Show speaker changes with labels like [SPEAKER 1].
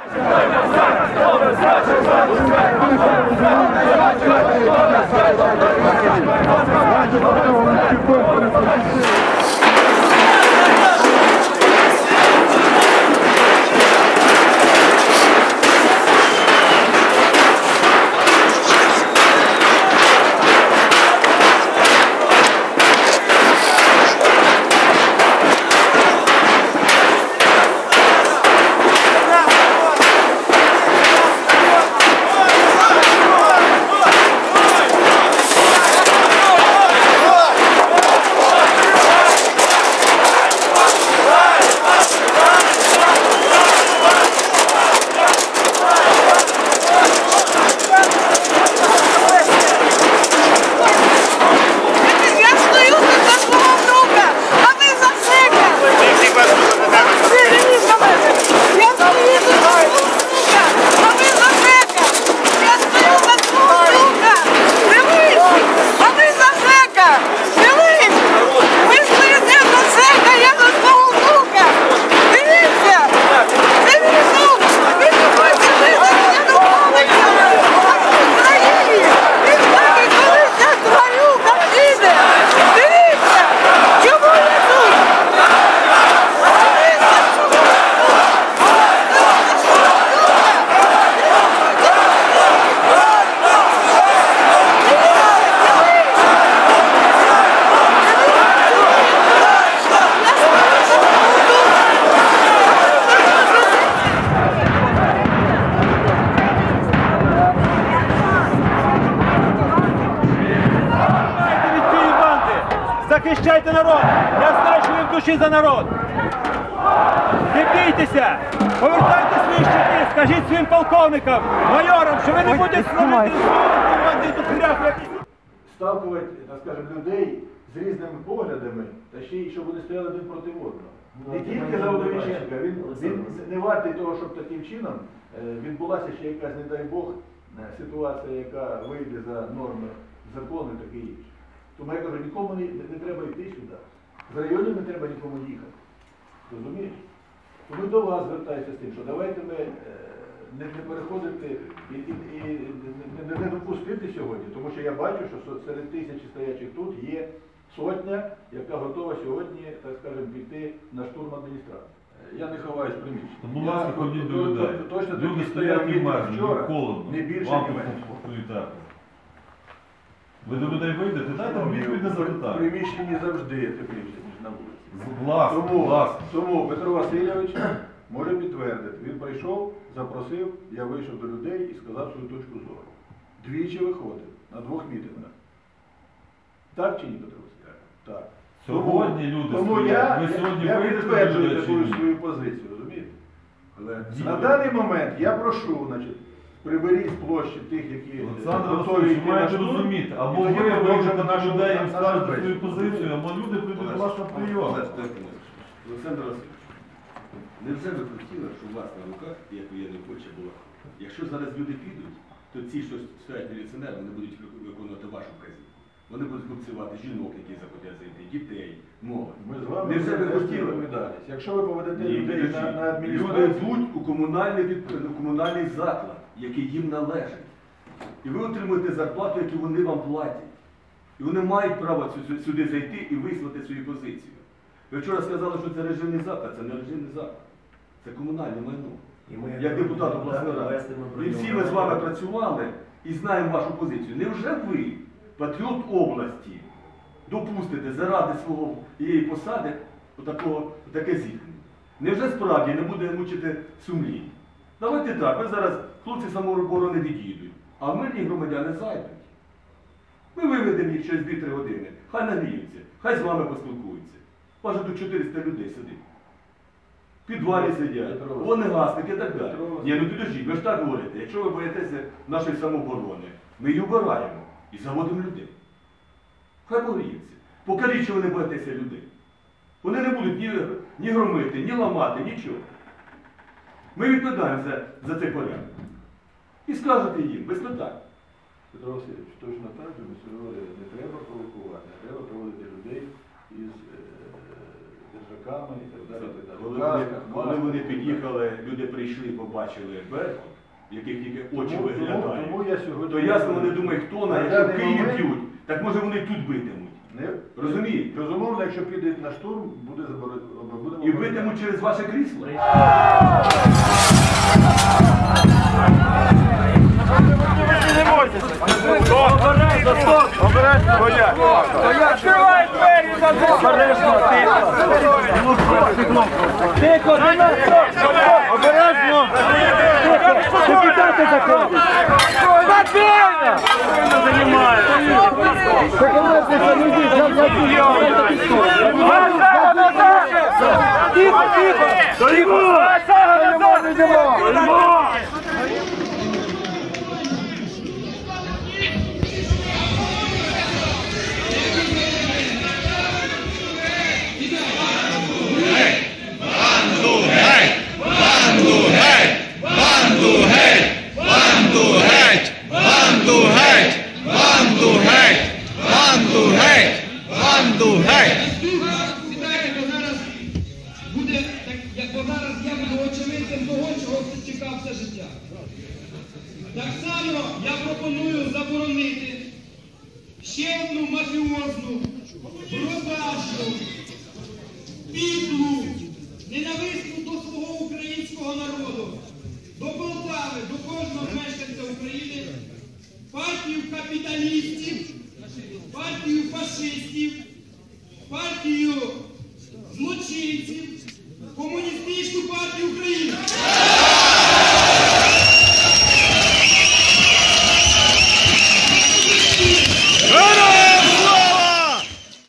[SPEAKER 1] Я стою тут за свого друга, а ви за себе. Дивіться на мене. Я стою тут за свого друга, а ви за себе. Я стою за свого друга. Дивись, а ви за себе. Дивись, ви стоїте за себе, я за свого друга. Дивіться, це мій друг. Він такий сидить, я домовився. В Україні. Він такий, коли я твою картини. Дивіться, чому я тут? Дивіться, чому я
[SPEAKER 2] від цієї банди! Захищайте народ! Я знаю, що ви в душі за народ! Не бійтеся! Повертайте свої щити! Скажіть своїм полковникам, майорам, що ви не будете служити бандиту хряку якийсь!
[SPEAKER 3] ставкувати, так скажемо, людей з різними поглядами, та ще й щоб вони стояли один проти одного. Не тільки за Удовіченка, він, він не вартий того, щоб таким чином е, відбулася ще якась, не дай Бог, е, ситуація, яка вийде за норми закону і таке інше. Тому я кажу, нікому не, не треба йти сюди. З районів не треба нікому їхати. Розумієш? Тому до вас звертаюся з тим, що давайте ми е, не, не переходити і, і, і не, не, не допустити сьогодні, тому що я бачу, що серед тисячі стоячих тут є сотня, яка готова сьогодні, так скажемо, піти на штурм адміністрації. Я не ховаюсь в приміщенні.
[SPEAKER 4] Будь
[SPEAKER 3] Я
[SPEAKER 4] ласка, ходіть до
[SPEAKER 3] то- то-
[SPEAKER 4] людей.
[SPEAKER 3] Точно
[SPEAKER 4] Люди
[SPEAKER 3] такі
[SPEAKER 4] стоять і
[SPEAKER 3] мітинг
[SPEAKER 4] мерзнуть,
[SPEAKER 3] вчора,
[SPEAKER 4] їм холодно.
[SPEAKER 3] не більше,
[SPEAKER 4] Вам
[SPEAKER 3] ні менше.
[SPEAKER 4] Ви до людей вийдете, дайте вам відповідь на
[SPEAKER 3] В
[SPEAKER 4] запитання.
[SPEAKER 3] приміщенні завжди тепліше, ніж на вулиці.
[SPEAKER 4] Ласка,
[SPEAKER 3] Тому,
[SPEAKER 4] ласка.
[SPEAKER 3] тому Петро Васильович може підтвердити. Він прийшов, запросив, я вийшов до людей і сказав свою точку зору. Двічі виходив на двох мітингах. Так чи ні, Петро Васильович? Так.
[SPEAKER 4] Сьогодні люди
[SPEAKER 3] тому
[SPEAKER 4] стоять.
[SPEAKER 3] я,
[SPEAKER 4] Ви сьогодні
[SPEAKER 3] я
[SPEAKER 4] вийдете до
[SPEAKER 3] підтверджую
[SPEAKER 4] людей чи
[SPEAKER 3] таку
[SPEAKER 4] ні?
[SPEAKER 3] свою позицію, розумієте?
[SPEAKER 4] Ді-
[SPEAKER 3] На даний момент я прошу, значить, приберіть площі тих, які
[SPEAKER 4] Олександр
[SPEAKER 3] готові
[SPEAKER 4] Васильович, ви маєте розуміти, або ви вийдете до
[SPEAKER 3] нашу-
[SPEAKER 4] людей і скажете свою позицію, або люди прийдуть до вас на прийом.
[SPEAKER 5] Олександр Васильович, невже ви хотіли, щоб у вас на руках, як воєнний хоче було, якщо зараз люди підуть, то ці, що стоять міліціонери, вони будуть виконувати вашу вказівку. Вони будуть хлопцювати жінок, які захотять зайти, дітей, молодь.
[SPEAKER 3] Ми з вами
[SPEAKER 5] Невже ви
[SPEAKER 3] будемо
[SPEAKER 5] хотіли?
[SPEAKER 3] Якщо ви поведете людей на, на
[SPEAKER 5] Люди йдуть у комунальний, у комунальний заклад, який їм належить. І ви отримуєте зарплату, яку вони вам платять. І вони мають право сю- сю- сюди зайти і висловити свою позицію. Ви вчора сказали, що це режимний заклад, це не режимний заклад. Це комунальне майно.
[SPEAKER 6] І ми,
[SPEAKER 5] Як депутат обласної ради. І всі ми з вами працювали і знаємо вашу позицію. Невже ви, патріот області, допустите заради свого її посади отакого, таке зіткнення? Невже справді не буде мучити сумління? Давайте так, ви зараз хлопці самооборони від'їдуть, а мирні громадяни зайдуть. Ми виведемо їх через 2-3 години. Хай нагріються, хай з вами поспілкуються. Ваше тут 400 людей сидить. В підвалі сидять,
[SPEAKER 3] Петро
[SPEAKER 5] вогнегасники і так далі. Ні, ну підождіть, ви ж так говорите, якщо ви боїтеся нашої самооборони, ми її обираємо і заводимо людей. Хай борються. Покажіть, що ви не боїтеся людей. Вони не будуть ні, ні громити, ні ламати, нічого. Ми відповідаємо за, за цей порядок. І скажете їм, без питань.
[SPEAKER 3] Петро Васильович, точно так же ми не треба провокувати, а треба проводити людей із е, держаками і так далі. так далі.
[SPEAKER 5] Коли вони, коли вони під'їхали, люди прийшли, і побачили Беркут, в яких тільки очі
[SPEAKER 3] Тому-
[SPEAKER 5] виглядають.
[SPEAKER 3] тому- тому я сьогодні-
[SPEAKER 5] То ясно вони думають, хто на
[SPEAKER 3] На
[SPEAKER 5] якщо Київ б'ють, так може вони тут битимуть.
[SPEAKER 3] Не-
[SPEAKER 5] Розумієте?
[SPEAKER 3] Безумовно, якщо підуть на штурм, буде заборонено. будемо
[SPEAKER 5] І битимуть через ваше крісло.
[SPEAKER 2] Відкривай двері тихо. Тихо. Тихо, тихо. Тихо. Тихо.
[SPEAKER 7] Так я пропоную заборонити ще одну мафіозну, продажну, підлу, ненависну до свого українського народу, до Полтави, до кожного мешканця України, партію капіталістів, партію фашистів, партію злочинців, комуністичну партію України.